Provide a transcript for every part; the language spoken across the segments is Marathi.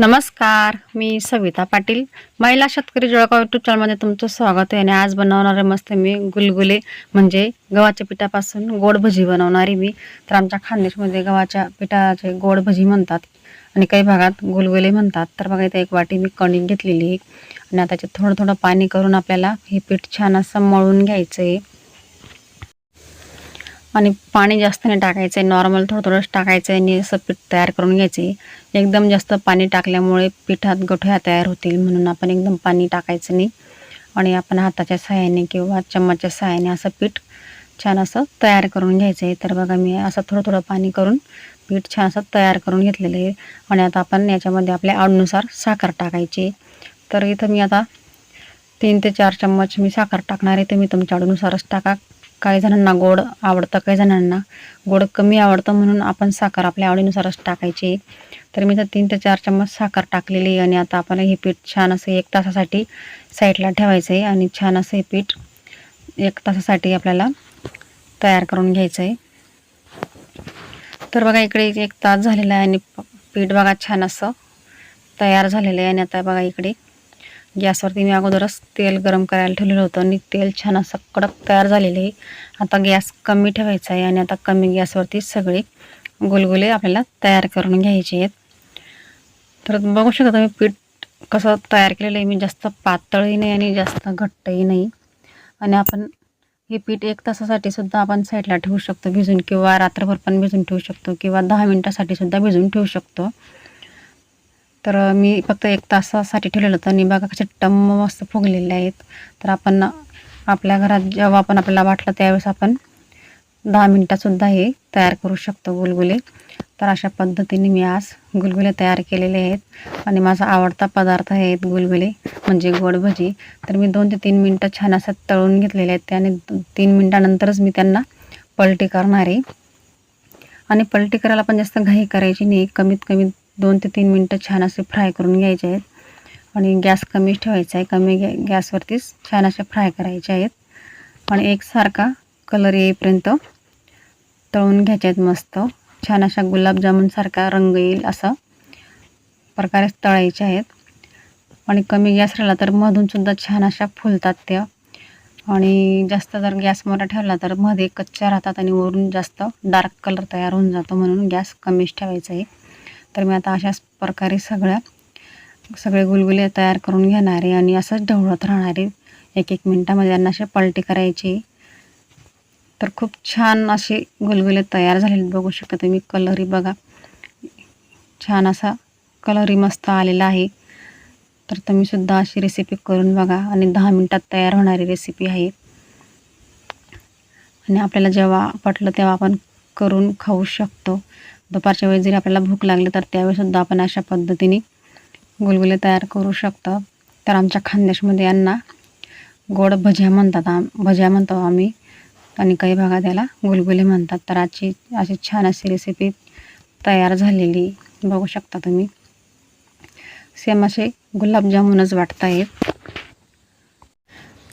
नमस्कार मी सविता पाटील. महिला शेतकरी जळगाव यूट्यूब चॅनलमध्ये तुमचं स्वागत आहे आणि आज बनवणारे मस्त मी गुलगुले म्हणजे गव्हाच्या पिठापासून गोड भजी बनवणारी मी. तर आमच्या खानदेशमध्ये गव्हाच्या पिठाचे गोड भजी म्हणतात आणि काही भागात गुलगुले म्हणतात. तर बघा इथे एक वाटी मी कणिक घेतलेली आहे आणि आता त्याच्यात थोडं थोडं पाणी करून आपल्याला हे पीठ छान असं मळून घ्यायचं आहे आणि पाणी जास्त नाही टाकायचं आहे नॉर्मल थोडं थोडंच टाकायचं आहे आणि असं पीठ तयार करून घ्यायचे एकदम जास्त पाणी टाकल्यामुळे पिठात गोठ्या तयार होतील म्हणून आपण एकदम पाणी टाकायचं नाही. आणि आपण हाताच्या सहाय्याने किंवा चम्मचच्या सहाय्याने असं पीठ छान असं तयार करून घ्यायचं आहे तर बघा मी असं थोडं थोडं पाणी करून पीठ छान असं तयार करून घेतलेलं आहे. आणि आता आपण याच्यामध्ये आपल्या आवडीनुसार साखर टाकायची तर इथं मी आता तीन ते चार चम्मच मी साखर टाकणार आहे. तुम्ही तुमच्या आवडीनुसारच टाका. काही जणांना गोड आवडतं काही जणांना गोड कमी आवडतं म्हणून आपण साखर आपल्या आवडीनुसारच टाकायची. तर मी तर तीन ते चार चम्मच साखर टाकलेली आहे आणि आता आपण हे पीठ छान असं एक तासासाठी साईडला ठेवायचं आहे आणि छान असं हे पीठ एक तासासाठी आपल्याला तयार करून घ्यायचं आहे. तर बघा इकडे एक तास झालेला आहे आणि पीठ बघा छान असं तयार झालेलं आहे आणि आता बघा इकडे गॅसवरती मी अगोदरच तेल गरम करायला ठेवलेलं होतं आणि तेल छान असं कडक तयार झालेलं आहे. आता गॅस कमी ठेवायचा आहे आणि आता कमी गॅसवरती सगळे गुलगुले आपल्याला तयार करून घ्यायचे आहेत. तर बघू शकता तुम्ही पीठ कसं तयार केलेलं आहे. मी जास्त पातळही नाही आणि जास्त घट्टही नाही. आणि आपण हे पीठ एक तासासाठी सुद्धा आपण साईडला ठेवू शकतो. भिजून किंवा रात्रभर पण भिजून ठेवू शकतो किंवा दहा मिनटासाठी सुद्धा भिजून ठेवू शकतो. तर मी फक्त एक तासासाठी ठेवलेलं होतं आणि बघा कसे टम्म मस्त फुगलेले आहेत. तर आपण आपल्या घरात जेव्हा आपण आपल्याला वाटलं त्यावेळेस आपण दहा मिनटातसुद्धा हे तयार करू शकतो गुलगुले. तर अशा पद्धतीने मी आज गुलगुले तयार केलेले आहेत आणि माझा आवडता पदार्थ आहेत गुलगुले म्हणजे गोड भजी. तर मी दोन ते तीन मिनटं छान असं तळून घेतलेले आहेत त्याने तीन मिनटानंतरच मी त्यांना पलटी करणार आहे. आणि पलटी करायला पण जास्त घाई करायची नाही. कमीत कमी दोन ते तीन मिनटं छान असे फ्राय करून घ्यायचे आहेत. आणि गॅस कमीच ठेवायचा आहे. कमी गॅ गॅसवरतीच छान असे फ्राय करायचे आहेत. आणि एकसारखा कलर येईपर्यंत तळून घ्यायचे आहेत मस्त. छान अशा गुलाबजामुनसारखा रंग येईल असं प्रकारे तळायचे आहेत. आणि कमी गॅस राहिला तर मधूनसुद्धा छान अशा फुलतात त्या. आणि जास्त जर गॅस मोठा ठेवला तर मध्ये कच्च्या राहतात आणि वरून जास्त डार्क कलर तयार होऊन जातो म्हणून गॅस कमीच ठेवायचा आहे. तर मी आता अशाच प्रकारे सगळ्या सगळे गुलगुले तयार करून घेणारे आणि असंच ढवळत राहणारे एक एक मिनटामध्ये त्यांना असे पलटी करायची. तर खूप छान असे गुलगुले तयार झालेले बघू शकता तुम्ही कलरही बघा. छान असा कलरही मस्त आलेला आहे. तर तुम्ही सुद्धा अशी रेसिपी करून बघा आणि दहा मिनटात तयार होणारी रेसिपी आहे. आणि आपल्याला जेव्हा पटलं तेव्हा आपण करून खाऊ शकतो. दुपारच्या वेळी जरी आपल्याला भूक लागली तर त्यावेळीसुद्धा आपण अशा पद्धतीने गुलगुले तयार करू शकतो. तर आमच्या खानदेशमध्ये यांना गोड भज्या म्हणतात आम भज्या म्हणतो आम्ही. आणि काही भागात याला गुलगुले म्हणतात. तर आजची अशी छान अशी रेसिपी तयार झालेली बघू शकता तुम्ही. सेम असे गुलाबजामुनच वाटत आहेत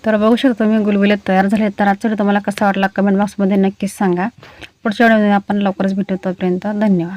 तर बघू शकता तुम्ही गुलगुले तयार झाले तर आजचा व्हिडिओ तुम्हाला कसा वाटला कमेंट बॉक्समध्ये नक्कीच सांगा. पुढच्या व्हिडिओमध्ये आपण लवकरच भेटू तोपर्यंत धन्यवाद.